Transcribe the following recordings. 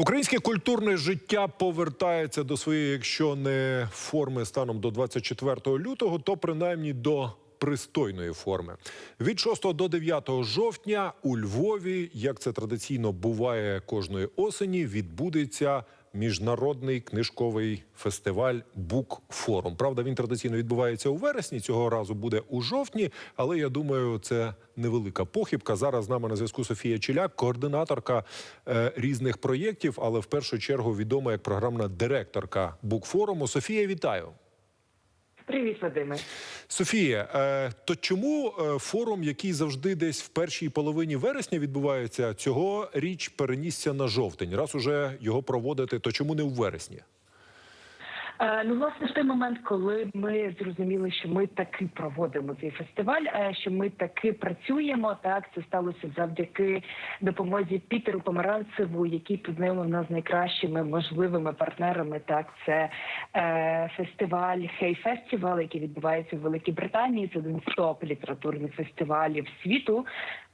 Українське культурне життя повертається до своєї, якщо не форми станом до 24 лютого, то принаймні до пристойної форми. Від 6 до 9 жовтня у Львові, як це традиційно буває кожної осені, відбудеться міжнародний книжковий фестиваль Букфорум. Правда, він традиційно відбувається у вересні. Цього разу буде у жовтні, але я думаю, це невелика похибка. Зараз з нами на зв'язку Софія Чіляк, координаторка е, різних проєктів, але в першу чергу відома як програмна директорка Букфоруму. Софія, вітаю. Привіт, Вадиме. Софія, е, то чому е, форум, який завжди десь в першій половині вересня відбувається, цього річ перенісся на жовтень? Раз уже його проводити, то чому не у вересні? Е, ну, власне, в той момент, коли ми зрозуміли, що ми таки проводимо цей фестиваль, е, що ми таки працюємо, так це сталося завдяки допомозі Пітеру Помаранцеву, який познайомив нас найкращими можливими партнерами. Так, це е, фестиваль Хей Фестивал, який відбувається в Великій Британії. Це один з топ літературних фестивалів світу.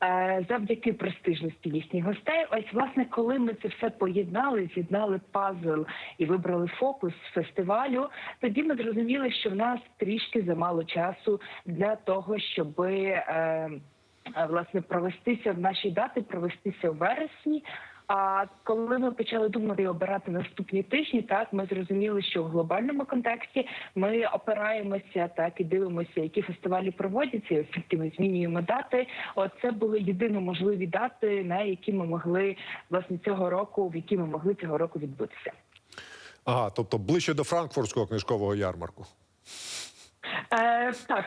Е, завдяки престижності їхніх гостей. Ось, власне, коли ми це все поєднали, з'єднали пазл і вибрали фокус фестивалю, тоді ми зрозуміли, що в нас трішки замало часу для того, щоби. Е, е, Власне, провестися в наші дати, провестися в вересні. А коли ми почали думати і обирати наступні тижні, так ми зрозуміли, що в глобальному контексті ми опираємося так і дивимося, які фестивалі проводяться, оскільки ми змінюємо дати. Оце були єдино можливі дати, на які ми могли власне цього року, в які ми могли цього року відбутися. Ага, тобто ближче до франкфуртського книжкового ярмарку. Е, так.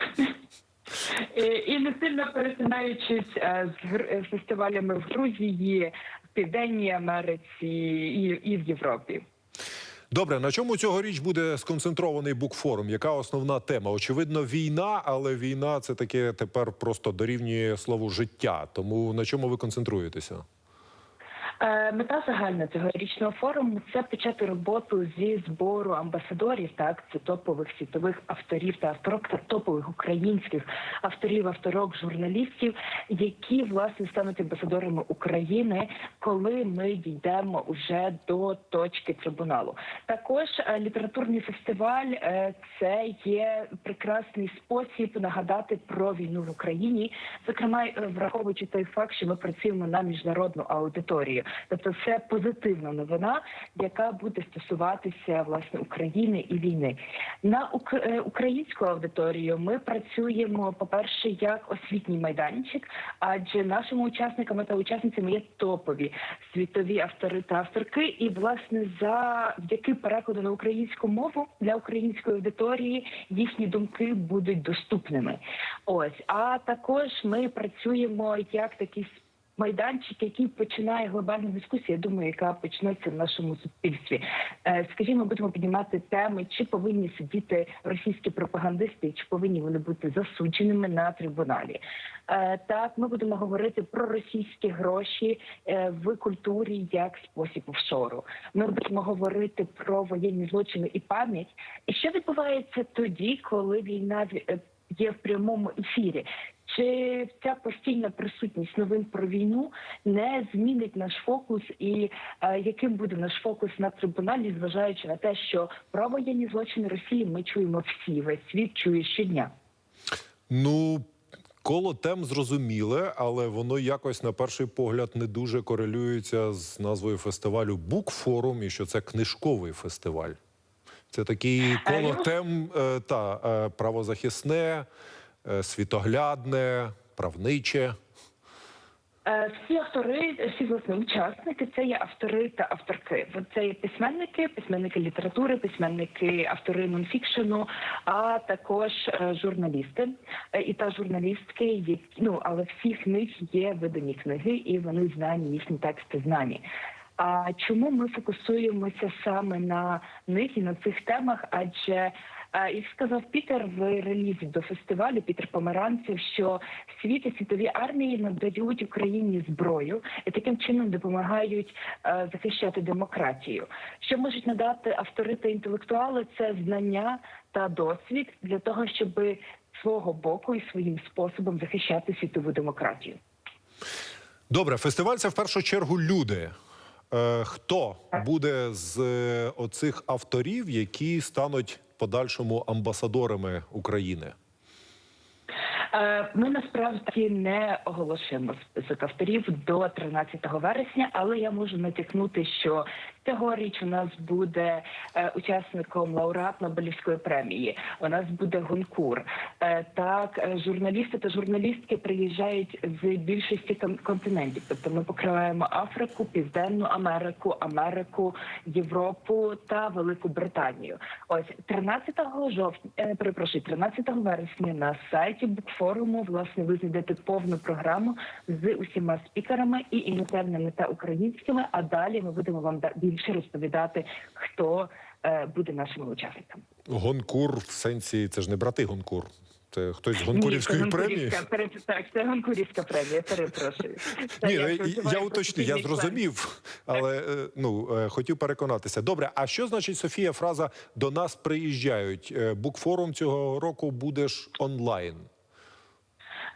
І не сильно перетинаючись е, з фестивалями в Грузії, в Південній Америці і, і в Європі. Добре, на чому цьогоріч буде сконцентрований букфорум? Яка основна тема? Очевидно, війна, але війна це таке тепер просто дорівнює слову життя. Тому на чому ви концентруєтеся? Е, Мета загальна цьогорічного форуму це почати роботу зі збору амбасадорів. Так, це топових світових авторів та авторок та топових українських авторів, авторок, журналістів, які власне стануть амбасадорами України, коли ми дійдемо уже до точки трибуналу. Також е, літературний фестиваль е, це є прекрасний спосіб нагадати про війну в Україні, зокрема враховуючи той факт, що ми працюємо на міжнародну аудиторію. Тобто, це позитивна новина, яка буде стосуватися власне України і війни. На е, українську аудиторію ми працюємо, по-перше, як освітній майданчик, адже нашими учасниками та учасницями є топові світові автори та авторки. І власне завдяки перекладу на українську мову для української аудиторії їхні думки будуть доступними. Ось а також ми працюємо як такий майданчик, який починає глобальну дискусію, я думаю, яка почнеться в нашому суспільстві. Е, Скажімо, будемо піднімати теми, чи повинні сидіти російські пропагандисти, чи повинні вони бути засудженими на трибуналі. Е, Так, ми будемо говорити про російські гроші е, в культурі як спосіб офшору. Ми будемо говорити про воєнні злочини і пам'ять. І що відбувається тоді, коли війна є в прямому ефірі? Чи ця постійна присутність новин про війну не змінить наш фокус, і е, яким буде наш фокус на трибуналі, зважаючи на те, що про воєнні злочини Росії ми чуємо всі, весь світ чує щодня. Ну, коло тем зрозуміле, але воно якось на перший погляд не дуже корелюється з назвою фестивалю Букфорум і що це книжковий фестиваль. Це такий коло ну- тем е, та е, правозахисне, е, світоглядне, правниче. Е, Всі автори, всі власне учасники, це є автори та авторки. Це є письменники, письменники літератури, письменники, автори нонфікшену, а також е, журналісти Е, і та журналістки, які ну але всіх них є видані книги, і вони знані, їхні тексти знані. А чому ми фокусуємося саме на них і на цих темах? Адже е, як сказав Пітер в релізі до фестивалю Пітер Помаранцев, що світ і світові армії надають Україні зброю і таким чином допомагають е, захищати демократію. Що можуть надати автори та інтелектуали? Це знання та досвід для того, щоб свого боку і своїм способом захищати світову демократію. Добре, фестиваль це в першу чергу люди. Е, хто буде з оцих авторів, які стануть подальшому амбасадорами України? Е, Ми насправді не оголошуємо список авторів до 13 вересня, але я можу натякнути, що цьогоріч у нас буде е, учасником лауреат Нобелівської премії. У нас буде гонкур. Е, так, е, журналісти та журналістки приїжджають з більшості кон- континентів. Тобто ми покриваємо Африку, Південну Америку, Америку, Європу та Велику Британію. Ось 13 жовтня, перепрошую, 13 вересня на сайті Букфоруму власне ви знайдете повну програму з усіма спікерами і іноземними та українськими. А далі ми будемо вам да- більше розповідати, хто е, буде нашими учасниками. Гонкур в сенсі це ж не брати Гонкур. Це хтось з Ні, гонкурівської це премії. Пере- Так, це Гонкурівська премія. Перепрошую. Ні, я я, я уточню, я зрозумів, але е, ну е, хотів переконатися. Добре, а що значить Софія? Фраза до нас приїжджають? Букфорум цього року буде ж онлайн.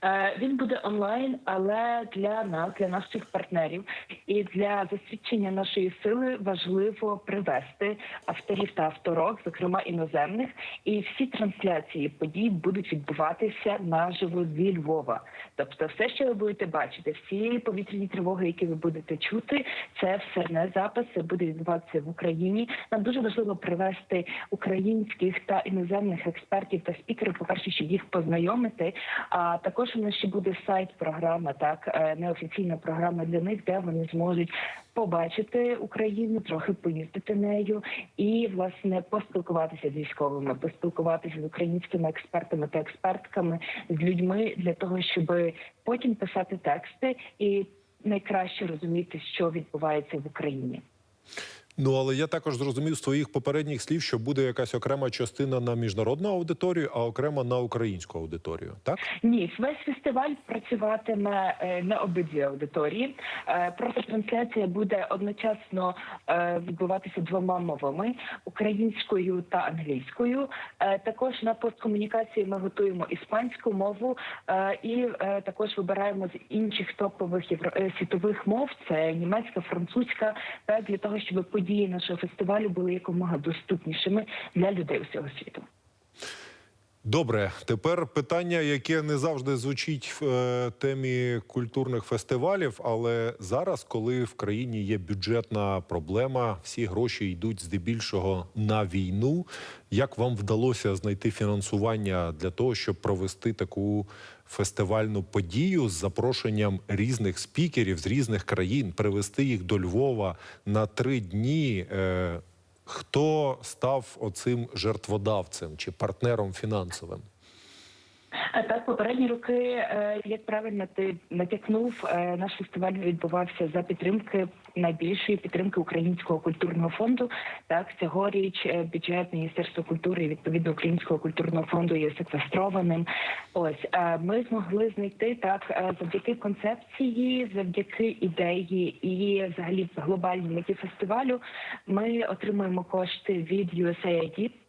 Е, Він буде онлайн, але для нас, для наших партнерів і для засвідчення нашої сили важливо привести авторів та авторок, зокрема іноземних, і всі трансляції подій будуть відбуватися наживо зі Львова. Тобто, все, що ви будете бачити, всі повітряні тривоги, які ви будете чути, це все не запис, це буде відбуватися в Україні. Нам дуже важливо привести українських та іноземних експертів та спікерів, по перше, щоб їх познайомити. А також нас ще буде сайт програма, так е, неофіційна програма для них, де вони зможуть побачити Україну, трохи поїздити нею і власне поспілкуватися з військовими, поспілкуватися з українськими експертами та експертками, з людьми для того, щоб потім писати тексти і найкраще розуміти, що відбувається в Україні. Ну але я також зрозумів з твоїх попередніх слів, що буде якась окрема частина на міжнародну аудиторію, а окрема на українську аудиторію. Так Ні, весь фестиваль працюватиме е, на обидві аудиторії. Е, Просто трансляція буде одночасно е, відбуватися двома мовами українською та англійською. Також на посткомунікації ми готуємо іспанську мову і також вибираємо з інших топових світових мов. Це німецька, французька, для того, щоб події нашого фестивалю були якомога доступнішими для людей усього світу. Добре. Тепер питання, яке не завжди звучить в е, темі культурних фестивалів, але зараз, коли в країні є бюджетна проблема, всі гроші йдуть здебільшого на війну. Як вам вдалося знайти фінансування для того, щоб провести таку фестивальну подію з запрошенням різних спікерів з різних країн, привезти їх до Львова на три дні? Е, Хто став оцим жертводавцем чи партнером фінансовим? А Так, попередні роки, е, як правильно ти натякнув, е, наш фестиваль відбувався за підтримки найбільшої підтримки Українського культурного фонду. Так, цьогоріч е, бюджет Міністерства культури і відповідно Українського культурного фонду є секвестрованим. Ось е, ми змогли знайти так е, завдяки концепції, завдяки ідеї і взагалі глобальній меті фестивалю. Ми отримуємо кошти від USAID, Е,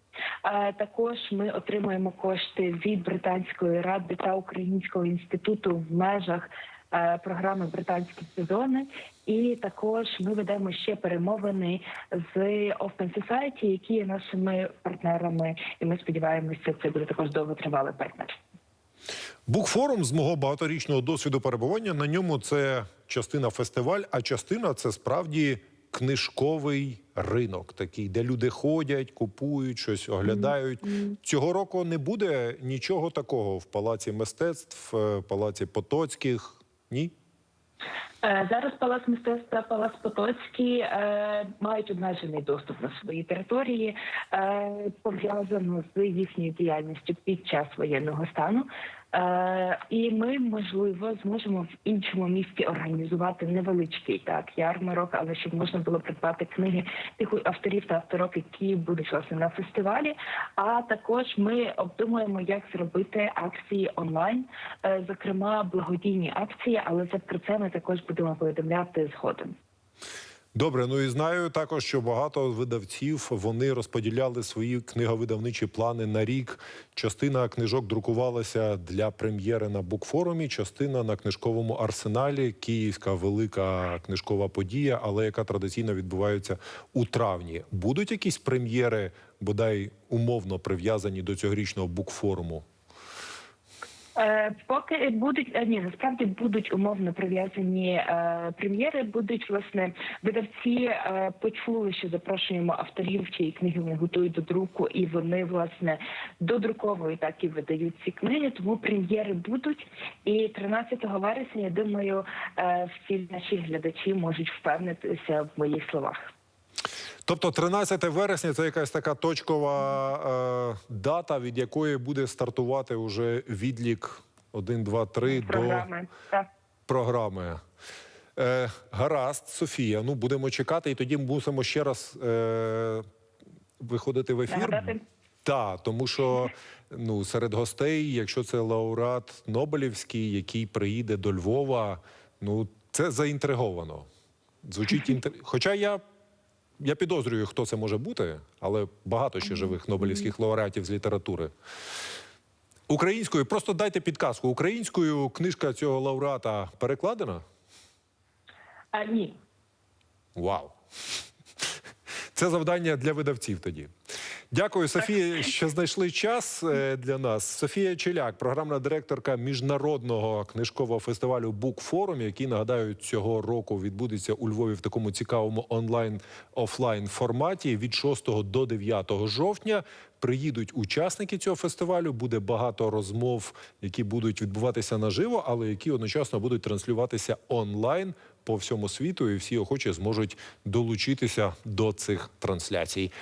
Також ми отримуємо кошти від британської ради та українського інституту в межах е, програми Британські сезони. І також ми ведемо ще перемовини з Open Society, які є нашими партнерами. І ми сподіваємося, це буде також довготривалий партнер. Букфорум з мого багаторічного досвіду перебування на ньому це частина фестиваль, а частина це справді книжковий ринок, такий, де люди ходять, купують щось, оглядають. Цього року не буде нічого такого в палаці мистецтв, е, палаці Потоцьких. Ні. Е, Зараз Палац мистецтв та Палац Потоцький е, мають обмежений доступ на свої території, е, пов'язано з їхньою діяльністю під час воєнного стану. І ми, можливо, зможемо в іншому місті організувати невеличкий так ярмарок, але щоб можна було придбати книги тих авторів та авторок, які будуть власне на фестивалі. А також ми обдумуємо, як зробити акції онлайн, зокрема благодійні акції, але це про це ми також будемо повідомляти згодом. Добре, ну і знаю також, що багато видавців вони розподіляли свої книговидавничі плани на рік. Частина книжок друкувалася для прем'єри на букфорумі, частина на книжковому арсеналі. Київська велика книжкова подія, але яка традиційно відбувається у травні. Будуть якісь прем'єри, бодай умовно прив'язані до цьогорічного букфоруму? Е, Поки будуть е, ні, насправді будуть умовно прив'язані е, прем'єри. Будуть власне видавці почули, що запрошуємо авторів, чиї книги вони готують до друку, і вони власне додруковують так і видають ці книги. Тому прем'єри будуть. І 13 вересня, я думаю, всі наші глядачі можуть впевнитися в моїх словах. Тобто 13 вересня це якась така точкова е, дата, від якої буде стартувати уже відлік 1, 2, 3 до Програми так. програми. Е, гаразд, Софія. Ну будемо чекати, і тоді мусимо ще раз е, виходити в ефір. Нагадати? Так, тому що ну серед гостей, якщо це лауреат Нобелівський, який приїде до Львова, ну це заінтриговано. Звучить інтер... Хоча я, я підозрюю, хто це може бути, але багато ще живих Нобелівських лауреатів з літератури. Українською, просто дайте підказку. Українською книжка цього лауреата перекладена? А ні, Вау! Це завдання для видавців тоді. Дякую, Софія, що знайшли час е, для нас. Софія Челяк, програмна директорка міжнародного книжкового фестивалю Букфорум, який нагадаю цього року відбудеться у Львові в такому цікавому онлайн офлайн форматі від 6 до 9 жовтня. Приїдуть учасники цього фестивалю. Буде багато розмов, які будуть відбуватися наживо, але які одночасно будуть транслюватися онлайн по всьому світу, і всі охочі зможуть долучитися до цих трансляцій.